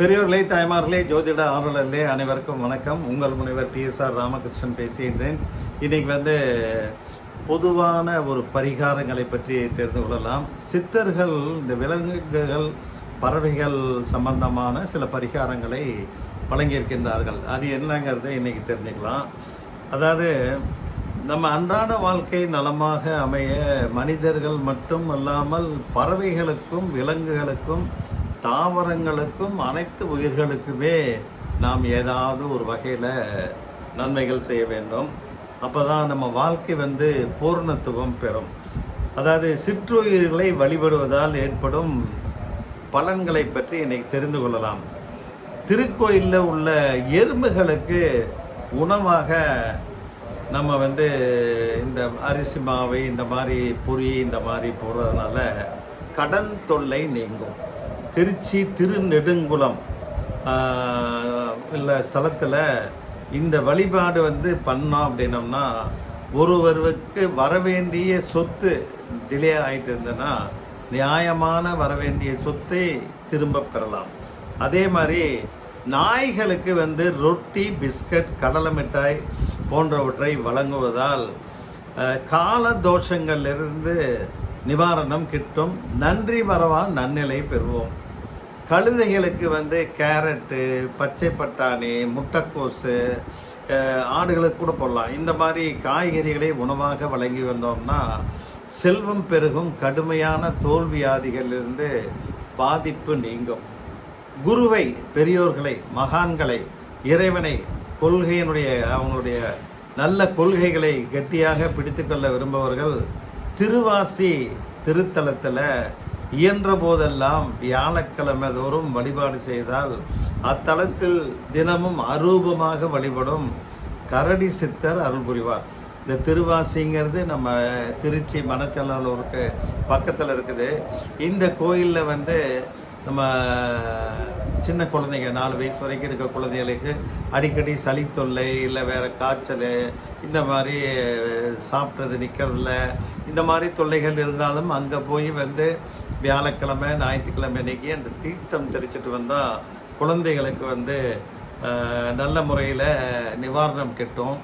பெரியோர்களே தாய்மார்களே ஜோதிட ஆர்வலர்களே அனைவருக்கும் வணக்கம். உங்கள் முனைவர் டிஎஸ்ஆர் ராமகிருஷ்ணன் பேசுகின்றேன். இன்னைக்கு வந்து பொதுவான ஒரு பரிகாரங்களை பற்றி தெரிந்து கொள்ளலாம். சித்தர்கள் இந்த விலங்குகள் பறவைகள் சம்பந்தமான சில பரிகாரங்களை வழங்கியிருக்கின்றார்கள். அது என்னங்கிறதை இன்னைக்கு தெரிஞ்சுக்கலாம். அதாவது நம்ம அன்றாட வாழ்க்கை நலமாக அமைய மனிதர்கள் மட்டும் அல்லாமல் பறவைகளுக்கும் விலங்குகளுக்கும் தாவரங்களுக்கும் அனைத்து உயிர்களுக்குமே நாம் ஏதாவது ஒரு வகையில் நன்மைகள் செய்ய வேண்டும். அப்போ தான் நம்ம வாழ்க்கை வந்து பூர்ணத்துவம் பெறும். அதாவது சிற்றுயிர்களை வழிபடுவதால் ஏற்படும் பலன்களை பற்றி இன்னைக்கு தெரிந்து கொள்ளலாம். திருக்கோயிலில் உள்ள எறும்புகளுக்கு உணவாக நம்ம வந்து இந்த அரிசி மாவை இந்த மாதிரி பொரி இந்த மாதிரி போடுறதுனால கடன் தொல்லை நீங்கும். திருச்சி திருநெடுங்குளம் உள்ள ஸ்தலத்தில் இந்த வழிபாடு வந்து பண்ணோம் அப்படின்னம்னா ஒருவருக்கு வரவேண்டிய சொத்து டிலே ஆகிட்டு இருந்ததுன்னா நியாயமான வரவேண்டிய சொத்தை திரும்ப பெறலாம். அதே மாதிரி நாய்களுக்கு வந்து ரொட்டி பிஸ்கட் கடலை மிட்டாய் போன்றவற்றை வழங்குவதால் கால தோஷங்களிலிருந்து நிவாரணம் கிட்டும். நன்றி வரவா நன்னிலை பெறுவோம். கழுதைகளுக்கு வந்து கேரட்டு பச்சை பட்டாணி முட்டைக்கோசு ஆடுகளுக்கு கூட போடலாம். இந்த மாதிரி காய்கறிகளை உணவாக வழங்கி வந்தோம்னா செல்வம் பெருகும் கடுமையான தோல்வியாதிகளிலிருந்து பாதிப்பு நீங்கும். குருவை பெரியோர்களை மகான்களை இறைவனை கொள்கையினுடைய அவங்களுடைய நல்ல கொள்கைகளை கெட்டியாக பிடித்துக்கொள்ள விரும்புபவர்கள் திருவாசி திருத்தலத்தில் இயன்ற போதெல்லாம் வியாழக்கிழமை தோறும் வழிபாடு செய்தால் அத்தலத்தில் தினமும் அரூபமாக வழிபடும் கரடி சித்தர் அருள் புரிவார். இந்த திருவாசிங்கிறது நம்ம திருச்சி மணச்சநல்லூருக்கு பக்கத்தில் இருக்குது. இந்த கோயிலில் வந்து நம்ம சின்ன குழந்தைங்க நாலு வயசு வரைக்கும் இருக்க குழந்தைகளுக்கு அடிக்கடி சளி தொல்லை இல்லை வேறு காய்ச்சல் இந்த மாதிரி சாப்பிட்டது நிற்கிறதில்ல இந்த மாதிரி தொல்லைகள் இருந்தாலும் அங்கே போய் வந்து வியாழக்கிழமை ஞாயிற்றுக்கிழமை அன்னைக்கு அந்த தீர்த்தம் தெரிச்சிட்டு வந்தால் குழந்தைகளுக்கு வந்து நல்ல முறையில் நிவாரணம் கிட்டும்.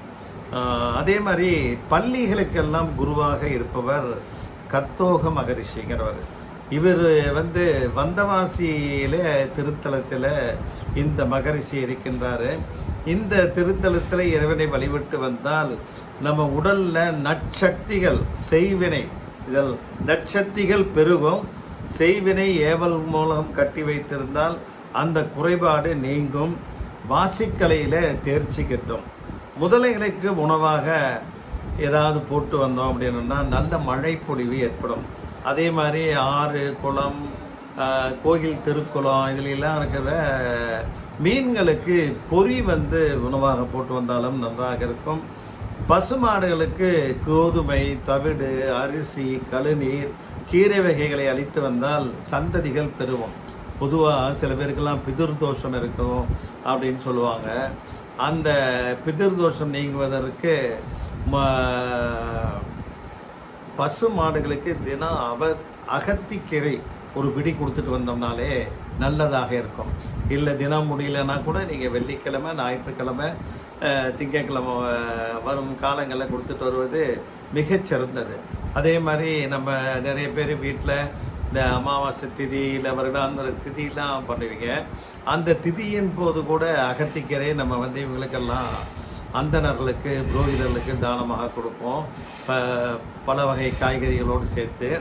அதே மாதிரி பள்ளிகளுக்கெல்லாம் குருவாக இருப்பவர் கத்தோக மகரிஷிங்கிறவர். இவர் வந்து வந்தவாசியில திருத்தலத்தில் இந்த மகரிஷி இருக்கின்றார். இந்த திருத்தலத்தில் இறைவனை வழிபட்டு வந்தால் நம்ம உடலில் நற்சக்திகள் செய்வினை இதில் நற்சக்திகள் பெருகும். செய்வினை ஏவல் மூலம் கட்டி வைத்திருந்தால் அந்த குறைபாடு நீங்கும். வாசிக்கலையில் தேர்ச்சி கிட்டும். முதலைகளுக்கு உணவாக ஏதாவது போட்டு வந்தோம் அப்படின்னா நல்ல மழை பொழிவு ஏற்படும். அதே மாதிரி ஆறு குளம் கோயில் திருக்குளம் இதுலெல்லாம் இருக்கிற மீன்களுக்கு பொறி வந்து உணவாக போட்டு வந்தாலும் நன்றாக இருக்கும். பசுமாடுகளுக்கு கோதுமை தவிடு அரிசி கழுநீர் கீரை வகைகளை அழித்து வந்தால் சந்ததிகள் பெறுவோம். பொதுவாக சில பேருக்கெல்லாம் பிதிர் தோஷம் இருக்கும் அப்படின்னு சொல்லுவாங்க. அந்த பிதிர் தோஷம் நீங்குவதற்கு பசு மாடுகளுக்கு தினம் அவ அகத்திக்கீரை ஒரு பிடி கொடுத்துட்டு வந்தோம்னாலே நல்லதாக இருக்கும். இல்லை தினம் முடியலன்னா கூட நீங்கள் வெள்ளிக்கிழமை ஞாயிற்றுக்கிழமை திங்கக்கிழமை வரும் காலங்களில் கொடுத்துட்டு வருவது மிகச்சிறந்தது. அதே மாதிரி நம்ம நிறைய பேர் வீட்டில் இந்த அமாவாசை திதி இல்லை வருடாந்திர திதியெல்லாம் பண்ணுவீங்க. அந்த திதியின் போது கூட அகத்திக்கரே நம்ம வந்து இவங்களுக்கெல்லாம் அந்தணர்களுக்கு புரோகிதர்களுக்கு தானமாக கொடுப்போம். ப- பல வகை காய்கறிகளோடு சேர்த்து.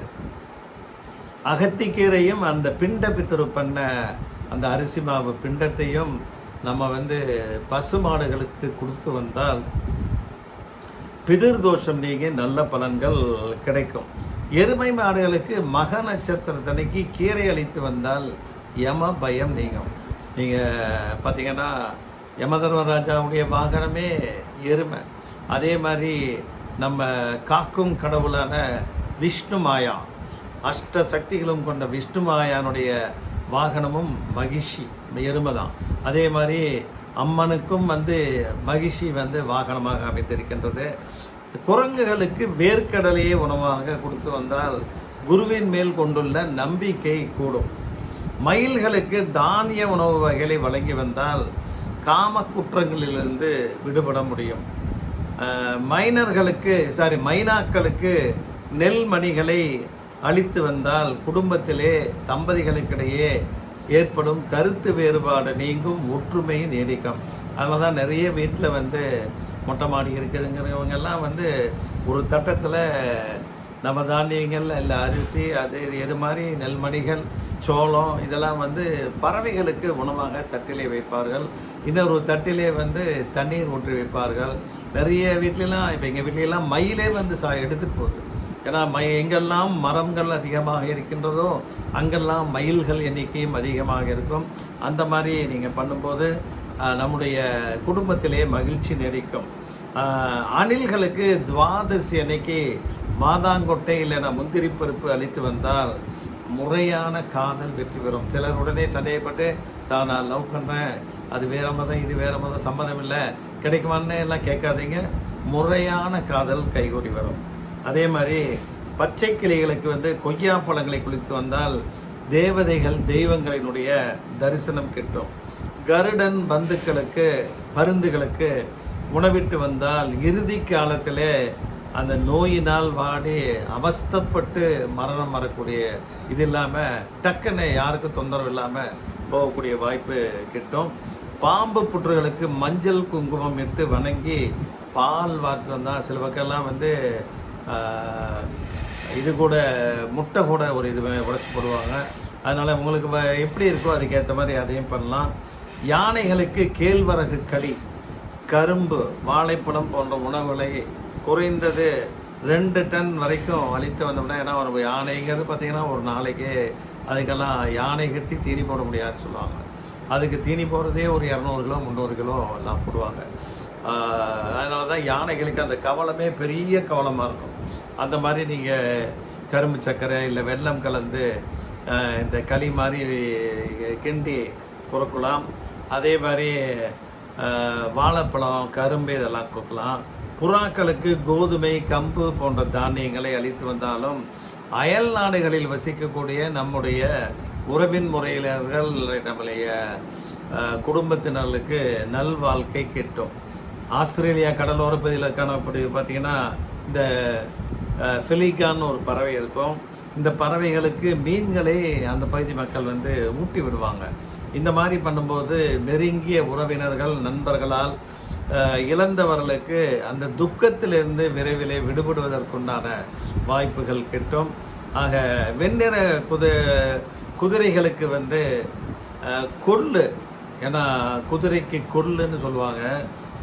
அகத்திக்கீரையும் அந்த பிண்ட பித்தரு பண்ண அந்த அரிசி மாவு பிண்டத்தையும் நம்ம வந்து பசு மாடுகளுக்கு கொடுத்து வந்தால் பிதிர் தோஷம் நீங்கி நல்ல பலன்கள் கிடைக்கும். எருமை மாடுகளுக்கு மக நட்சத்திரத்தனைக்கு கீரை அளித்து வந்தால் யம பயம் நீங்கும். நீங்கள் பார்த்தீங்கன்னா யமதர்மராஜாவுடைய வாகனமே எருமை. அதே மாதிரி நம்ம காக்கும் கடவுளான விஷ்ணு மாயா அஷ்ட சக்திகளும் கொண்ட விஷ்ணு மாயானுடைய வாகனமும் மகிழ்ச்சி எருமை தான் அதே மாதிரி அம்மனுக்கும் வந்து மகிழ்ச்சி வந்து வாகனமாக அமைந்திருக்கின்றது. குரங்குகளுக்கு வேர்க்கடலையே உணவாக கொடுத்து வந்தால் குருவின் மேல் கொண்டுள்ள நம்பிக்கை கூடும். மயில்களுக்கு தானிய உணவு வகைகளை வழங்கி வந்தால் காம குற்றங்களிலிருந்து விடுபட முடியும். மைனர்களுக்கு சாரி மைனாக்களுக்கு நெல் மணிகளை அளித்து வந்தால் குடும்பத்திலே தம்பதிகளுக்கிடையே ஏற்படும் கருத்து வேறுபாடு நீங்கும் ஒற்றுமையும் நீடிக்கும் அதனால தான் நிறைய வீட்டில் வந்து மொட்டை மாடி இருக்குதுங்கிறவங்கெல்லாம் வந்து ஒரு தட்டத்தில் நவதானியங்கள் இல்லை அரிசி அது இது எது மாதிரி நெல்மணிகள் சோளம் இதெல்லாம் வந்து பறவைகளுக்கு உணவாக தட்டிலே வைப்பார்கள். இன்னொரு தட்டிலே வந்து தண்ணீர் ஊற்றி வைப்பார்கள். நிறைய வீட்லலாம் இப்போ எங்கள் வீட்லலாம் மயிலே வந்து சா எடுத்துகிட்டு போகுது. ஏன்னா மை எங்கெல்லாம் மரங்கள் அதிகமாக இருக்கின்றதோ அங்கெல்லாம் மயில்கள் எண்ணிக்கையும் அதிகமாக இருக்கும். அந்த மாதிரி நீங்கள் பண்ணும்போது நம்முடைய குடும்பத்திலே மகிழ்ச்சி நீடிக்கும். அணில்களுக்கு துவாதசி அன்னைக்கு மாதாங்கொட்டை இல்லைனா முந்திரி பருப்பு அளித்து வந்தால் முறையான காதல் வெற்றி பெறும். சிலர் உடனே சந்தேகப்பட்டு சார் நான் லவ் பண்ணுறேன் அது வேற மதம் இது வேற மதம் சம்மதம் இல்லை. கிடைக்குமான்னு எல்லாம் கேட்காதீங்க. முறையான காதல் கைகூடி வரும். அதே மாதிரி பச்சை கிளிகளுக்கு வந்து கொய்யா பழங்களை குளித்து வந்தால் தேவதைகள் தெய்வங்களினுடைய தரிசனம் கிட்டும். கருடன் பந்துக்களுக்கு பருந்துகளுக்கு உணவிட்டு வந்தால் இறுதி காலத்திலே அந்த நோயினால் வாடி அவஸ்தப்பட்டு மரணம் வரக்கூடிய இது இல்லாமல் டக்குன்னு யாருக்கும் தொந்தரவு இல்லாமல் போகக்கூடிய வாய்ப்பு கிட்டும். பாம்பு புற்றுகளுக்கு மஞ்சள் குங்குமம் இட்டு வணங்கி பால் வார்த்து வந்தால் சில பக்கம்லாம் வந்து இது கூட முட்டை கூட ஒரு இது உடச்சி போடுவாங்க. அதனால் உங்களுக்கு வ- எப்படி இருக்கோ அதுக்கேற்ற மாதிரி அதையும் பண்ணலாம். யானைகளுக்கு கேழ்வரகு களி கரும்பு வாழைப்பழம் போன்ற உணவுகளை குறைந்தது ரெண்டு டன் வரைக்கும் அழித்து வந்தோம்னா ஏன்னா ஒரு யானைங்கிறது பார்த்திங்கன்னா ஒரு நாளைக்கு அதுக்கெல்லாம் யானை கட்டி தீனி போட முடியாதுன்னு சொல்லுவாங்க. அதுக்கு தீனி போடுறதே ஒரு இரநூறு கிலோ முந்நூறு கிலோ எல்லாம் போடுவாங்க. அதனால தான் யானைகளுக்கு அந்த கவலமே பெரிய கவலமாக இருக்கும். அந்த மாதிரி நீங்கள் கரும்பு சர்க்கரை இல்லை வெள்ளம் கலந்து இந்த களி மாதிரி கிண்டி கொடுக்கலாம். அதே மாதிரி வாழைப்பழம் கரும்பு இதெல்லாம் கொடுக்கலாம். புறாக்களுக்கு கோதுமை கம்பு போன்ற தானியங்களை அளித்து வந்தாலும் அயல் நாடுகளில் வசிக்கக்கூடிய நம்முடைய உறவின் முறையினர்கள் நம்முடைய குடும்பத்தினர்களுக்கு நல்வாழ்க்கை கிட்டும். ஆஸ்திரேலியா கடலோர பகுதியில் காணப்படி பார்த்தீங்கன்னா இந்த ஃபிலிகான்னு ஒரு பறவை இருக்கும். இந்த பறவைகளுக்கு மீன்களை அந்த பகுதி மக்கள் வந்து ஊட்டி விடுவாங்க. இந்த மாதிரி பண்ணும்போது நெருங்கிய உறவினர்கள் நண்பர்களால் இழந்தவர்களுக்கு அந்த துக்கத்திலிருந்து விரைவிலே விடுபடுவதற்குண்டான வாய்ப்புகள் கிட்டும். ஆக வெண்ணிற குது குதிரைகளுக்கு வந்து கொள்ளு ஏன்னா குதிரைக்கு கொள்ளுன்னு சொல்லுவாங்க.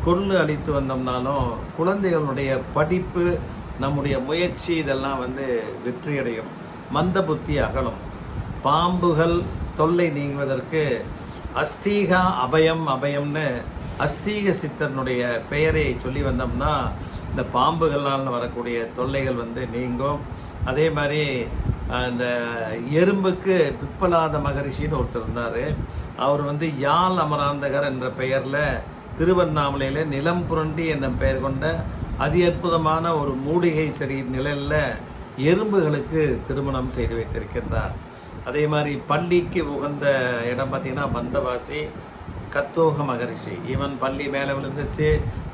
கொள்ளு அளித்து வந்தோம்னாலும் குழந்தைகளுடைய படிப்பு நம்முடைய முயற்சி இதெல்லாம் வந்து வெற்றியடையும். மந்த புத்தி அகலும். பாம்புகள் தொல்லை நீங்குவதற்கு அஸ்தீகா அபயம் அபயம்னு அஸ்தீக சித்தனுடைய பெயரை சொல்லி வந்தோம்னா இந்த பாம்புகளால் வரக்கூடிய தொல்லைகள் வந்து நீங்கும். அதே மாதிரி அந்த எறும்புக்கு பிப்பலாத மகரிஷின்னு ஒருத்தர் இருந்தார். அவர் வந்து யாழ் அமராந்தகர் என்ற பெயரில் திருவண்ணாமலையில் நிலம் புரண்டி என்னும் பெயர் கொண்ட அதி அற்புதமான ஒரு மூலிகை செடி நிழலில் எறும்புகளுக்கு திருமணம் செய்து வைத்திருக்கின்றார். அதே மாதிரி பள்ளிக்கு உகந்த இடம் பார்த்திங்கன்னா பந்தவாசி கத்தோக மகரிஷி. ஈவன் பள்ளி மேலே விழுந்துருச்சு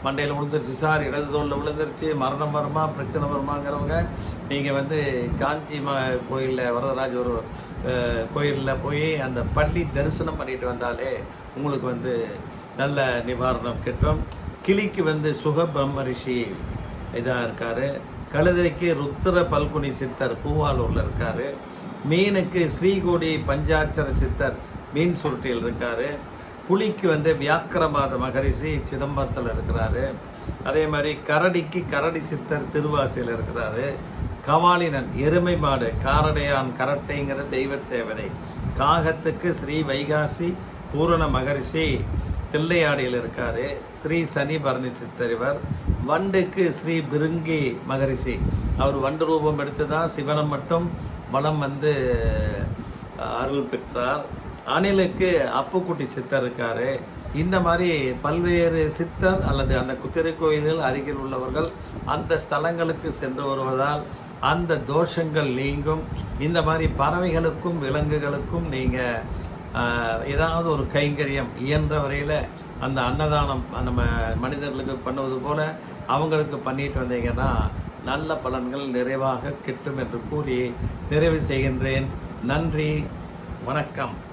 மண்டையில் விழுந்துருச்சு சார் இடது தோளில் விழுந்துருச்சு மரணம் வருமா பிரச்சனை வருமாங்கிறவங்க நீங்கள் வந்து காஞ்சி ம கோயிலில் வரதராஜ் ஒரு கோயிலில் போய் அந்த பள்ளி தரிசனம் பண்ணிட்டு வந்தாலே உங்களுக்கு வந்து நல்ல நிவாரணம் கிட்டும். கிளிக்கு வந்து சுக பிரம்ம ரிஷி இதாக இருக்கார். கழுதைக்கு ருத்திர பல்குனி சித்தர் பூவாலூரில் இருக்கார். மீனுக்கு ஸ்ரீகோடி பஞ்சாட்சர சித்தர் மீன் சுருட்டியில் இருக்கார். புலிக்கு வந்து வியாக்கிரமாத மகரிஷி சிதம்பரத்தில் இருக்கிறாரு. அதே மாதிரி கரடிக்கு கரடி சித்தர் திருவாசியில் இருக்கிறாரு. கவாலினன் எருமை மாடு காரடையான் கரட்டைங்கிற தெய்வத்தேவனை காகத்துக்கு ஸ்ரீ வைகாசி பூரண மகரிஷி. தில்லையாடியில் இருக்காரு. ஸ்ரீ சனி பரணி சித்தர் இவர் வண்டுக்கு ஸ்ரீ பிருங்கி மகரிஷி. அவர் வண்டு ரூபம் எடுத்து தான் சிவனை மட்டும் வளம் வந்து அருள் பெற்றார். அணிலுக்கு அப்புக்குட்டி சித்தர் இருக்கார். இந்த மாதிரி பல்வேறு சித்தர் அல்லது அந்த குத்திரை கோயில்கள் அருகில் உள்ளவர்கள் அந்த ஸ்தலங்களுக்கு சென்று வருவதால் அந்த தோஷங்கள் நீங்கும். இந்த மாதிரி பறவைகளுக்கும் விலங்குகளுக்கும் நீங்கள் ஏதாவது ஒரு கைங்கரியம் இயன்ற வரையில் அந்த அன்னதானம் நம்ம மனிதர்களுக்கு பண்ணுவது போல் அவங்களுக்கு பண்ணிட்டு வந்தீங்கன்னா நல்ல பலன்கள் நிறைவாக கிட்டும் என்று கூறி நிறைவு செய்கின்றேன். நன்றி. வணக்கம்.